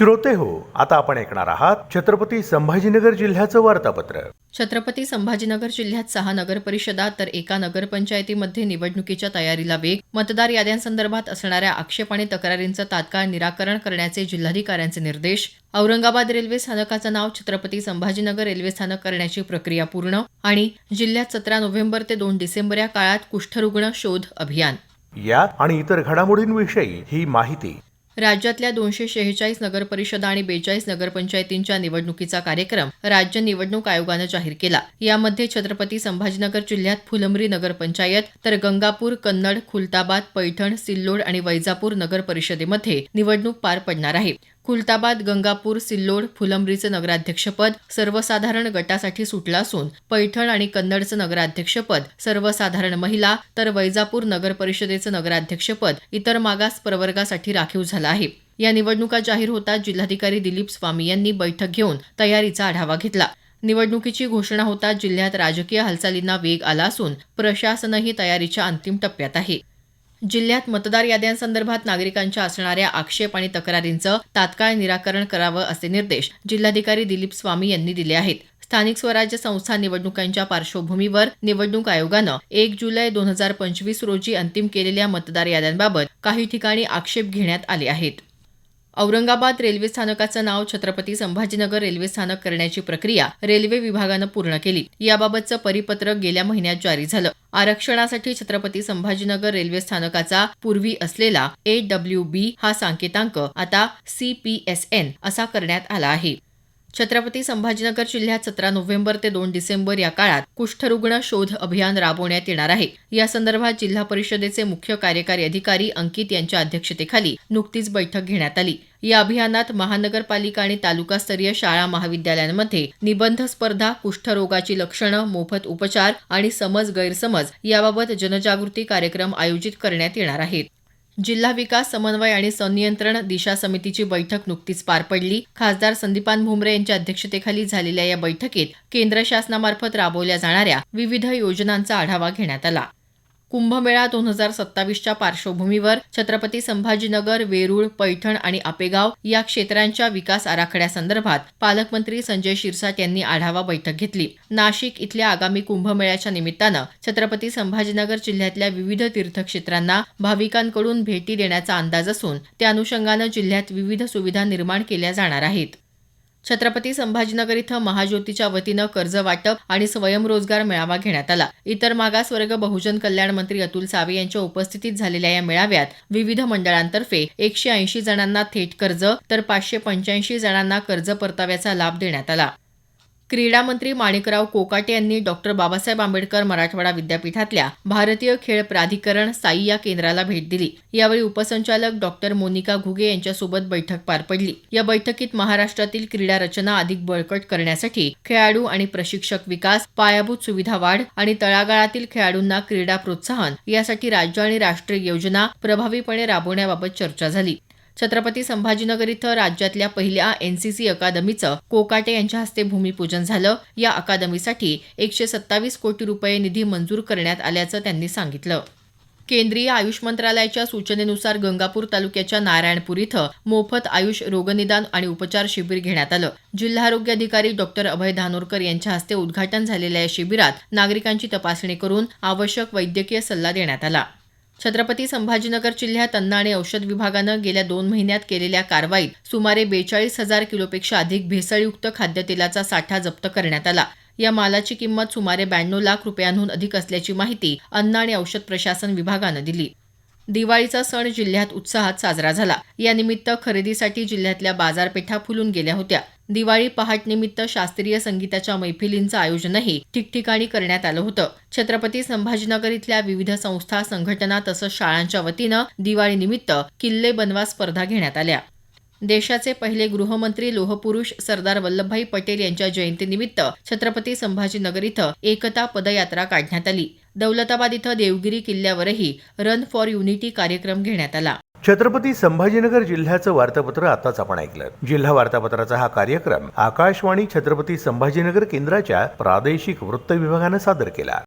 श्रोते हो. आता आपण ऐकणार आहात छत्रपती संभाजीनगर जिल्ह्याचं वार्तापत्र. छत्रपती संभाजीनगर जिल्ह्यात सहा नगर परिषदा तर एका नगरपंचायतीमध्ये निवडणुकीच्या तयारीला वेग मतदार याद्यांसंदर्भात असणाऱ्या आक्षेप आणि तक्रारींचं तात्काळ निराकरण करण्याचे जिल्हाधिकाऱ्यांचे निर्देश. औरंगाबाद रेल्वे स्थानकाचं नाव छत्रपती संभाजीनगर रेल्वे स्थानक करण्याची प्रक्रिया पूर्ण आणि जिल्ह्यात सतरा नोव्हेंबर ते दोन डिसेंबर या काळात कुष्ठरुग्ण शोध अभियान. या आणि इतर घडामोडींविषयी ही माहिती. राज्यातल्या दोनशे शेहेचाळीस नगरपरिषदा आणि बेचाळीस नगरपंचायतींच्या निवडणुकीचा कार्यक्रम राज्य निवडणूक आयोगानं जाहीर केला. यामध्ये छत्रपती संभाजीनगर जिल्ह्यात फुलंब्री नगरपंचायत तर गंगापूर कन्नड खुलताबाद पैठण सिल्लोड आणि वैजापूर नगरपरिषदेमध्ये निवडणूक पार पडणार आहे. खुलताबाद गंगापूर सिल्लोड फुलंब्रीचं नगराध्यक्षपद सर्वसाधारण गटासाठी सुटलं असून पैठण आणि कन्नडचं नगराध्यक्षपद सर्वसाधारण महिला तर वैजापूर नगर परिषदेचं नगराध्यक्षपद इतर मागास प्रवर्गासाठी राखीव झालं आहे. या निवडणुका जाहीर होताच जिल्हाधिकारी दिलीप स्वामी यांनी बैठक घेऊन तयारीचा आढावा घेतला. निवडणुकीची घोषणा होताच जिल्ह्यात राजकीय हालचालींना वेग आला असून प्रशासनही तयारीच्या अंतिम टप्प्यात आहे. जिल्ह्यात मतदार याद्यांसंदर्भात नागरिकांच्या असणाऱ्या आक्षेप आणि तक्रारींचं तात्काळ निराकरण करावं असे निर्देश जिल्हाधिकारी दिलीप स्वामी यांनी दिले आहेत. स्थानिक स्वराज्य संस्था निवडणुकांच्या पार्श्वभूमीवर निवडणूक आयोगानं एक जुलै दोन हजार पंचवीस रोजी अंतिम केलेल्या मतदार याद्यांबाबत काही ठिकाणी आक्षेप घेण्यात आले आहेत. औरंगाबाद रेल्वे स्थानकाचं नाव छत्रपती संभाजीनगर रेल्वे स्थानक करण्याची प्रक्रिया रेल्वे विभागानं पूर्ण केली. याबाबतचं परिपत्रक गेल्या महिन्यात जारी झालं. आरक्षणासाठी छत्रपती संभाजीनगर रेल्वे स्थानकाचा पूर्वी असलेला ए डब्ल्यू बी हा सांकेतांक आता सी पी एस एन असा करण्यात आला आहे. छत्रपती संभाजीनगर जिल्ह्यात सतरा नोव्हेंबर ते दोन डिसेंबर या काळात कुष्ठरुग्ण शोध अभियान राबवण्यात येणार आहे. या संदर्भात जिल्हा परिषदेचे मुख्य कार्यकारी अधिकारी अंकित यांच्या अध्यक्षतेखाली नुकतीच बैठक घेण्यात आली. या अभियानात महानगरपालिका आणि तालुकास्तरीय शाळा महाविद्यालयांमध्ये निबंध स्पर्धा कुष्ठरोगाची लक्षणं मोफत उपचार आणि समज गैरसमज याबाबत जनजागृती कार्यक्रम आयोजित करण्यात येणार आहेत. जिल्हा विकास समन्वय आणि संनियंत्रण दिशा समितीची बैठक नुकतीच पार पडली. खासदार संदीपान भुमरे यांच्या अध्यक्षतेखाली झालेल्या या बैठकीत केंद्र शासनामार्फत राबवल्या जाणाऱ्या विविध योजनांचा आढावा घेण्यात आला. कुंभमेळा दोन हजार सत्तावीसच्या पार्श्वभूमीवर छत्रपती संभाजीनगर वेरूळ पैठण आणि आपेगाव या क्षेत्रांच्या विकास आराखड्यासंदर्भात पालकमंत्री संजय शिरसाट यांनी आढावा बैठक घेतली. नाशिक इथल्या आगामी कुंभमेळ्याच्या निमित्तानं छत्रपती संभाजीनगर जिल्ह्यातल्या विविध तीर्थक्षेत्रांना भाविकांकडून भेटी देण्याचा अंदाज असून त्या अनुषंगानं जिल्ह्यात विविध सुविधा निर्माण केल्या जाणार आहेत. छत्रपती संभाजीनगर इथं महाज्योतीच्या वतीनं कर्ज वाटप आणि स्वयंरोजगार मेळावा घेण्यात आला. इतर मागासवर्ग बहुजन कल्याण मंत्री अतुल सावे यांच्या उपस्थितीत झालेल्या या मेळाव्यात विविध मंडळांतर्फे एकशे ऐंशी जणांना थेट कर्ज तर पाचशे पंच्याऐंशी जणांना कर्ज परताव्याचा लाभ देण्यात आला. क्रीडा मंत्री माणिकराव कोकाटे यांनी डॉक्टर बाबासाहेब आंबेडकर मराठवाडा विद्यापीठातल्या भारतीय खेळ प्राधिकरण साई या केंद्राला भेट दिली. यावेळी उपसंचालक डॉक्टर मोनिका घुगे यांच्यासोबत बैठक पार पडली. या बैठकीत महाराष्ट्रातील क्रीडा रचना अधिक बळकट करण्यासाठी खेळाडू आणि प्रशिक्षक विकास पायाभूत सुविधा वाढ आणि तळागाळातील खेळाडूंना क्रीडा प्रोत्साहन यासाठी राज्य आणि राष्ट्रीय योजना प्रभावीपणे राबवण्याबाबत चर्चा झाली. छत्रपती संभाजीनगर इथं राज्यातल्या पहिल्या एनसीसी अकादमीचं कोकाटे यांच्या हस्ते भूमिपूजन झालं. या अकादमीसाठी एकशे सत्तावीस कोटी रुपये निधी मंजूर करण्यात आल्याचं त्यांनी सांगितलं. केंद्रीय आयुष मंत्रालयाच्या सूचनेनुसार गंगापूर तालुक्याच्या नारायणपूर इथं मोफत आयुष रोगनिदान आणि उपचार शिबिर घेण्यात आलं. जिल्हा आरोग्य अधिकारी डॉक्टर अभय धानोरकर यांच्या हस्ते उद्घाटन झालेल्या या शिबिरात नागरिकांची तपासणी करून आवश्यक वैद्यकीय सल्ला देण्यात आला. छत्रपती संभाजीनगर जिल्ह्यात अन्न आणि औषध विभागानं गेल्या दोन महिन्यात केलेल्या कारवाईत सुमारे बेचाळीस हजार किलोपेक्षा अधिक भेसळयुक्त खाद्यतेलाचा साठा जप्त करण्यात आला. या मालाची किंमत सुमारे ब्याण्णव लाख रुपयांहून अधिक असल्याची माहिती अन्न आणि औषध प्रशासन विभागानं दिली. दिवाळीचा सण जिल्ह्यात उत्साहात साजरा झाला. यानिमित्त खरेदीसाठी जिल्ह्यातल्या बाजारपेठा फुलून गेल्या होत्या. दिवाळी पहाटनिमित्त शास्त्रीय संगीताच्या मैफिलींचं आयोजनही ठिकठिकाणी करण्यात आलं होतं. छत्रपती संभाजीनगर इथल्या विविध संस्था संघटना तसंच शाळांच्या वतीनं दिवाळीनिमित्त किल्ले बनवा स्पर्धा घेण्यात आल्या. देशाचे पहिले गृहमंत्री लोहपुरुष सरदार वल्लभभाई पटेल यांच्या जयंतीनिमित्त छत्रपती संभाजीनगर इथं एकता पदयात्रा काढण्यात आली. दौलताबाद इथं देवगिरी किल्ल्यावरही रन फॉर युनिटी कार्यक्रम घेण्यात आला. छत्रपती संभाजीनगर जिल्ह्याचं वार्तापत्र आताच आपण ऐकलं जिल्हा वार्तापत्राचा हा कार्यक्रम आकाशवाणी छत्रपती संभाजीनगर केंद्राच्या प्रादेशिक वृत्त विभागानं सादर केला.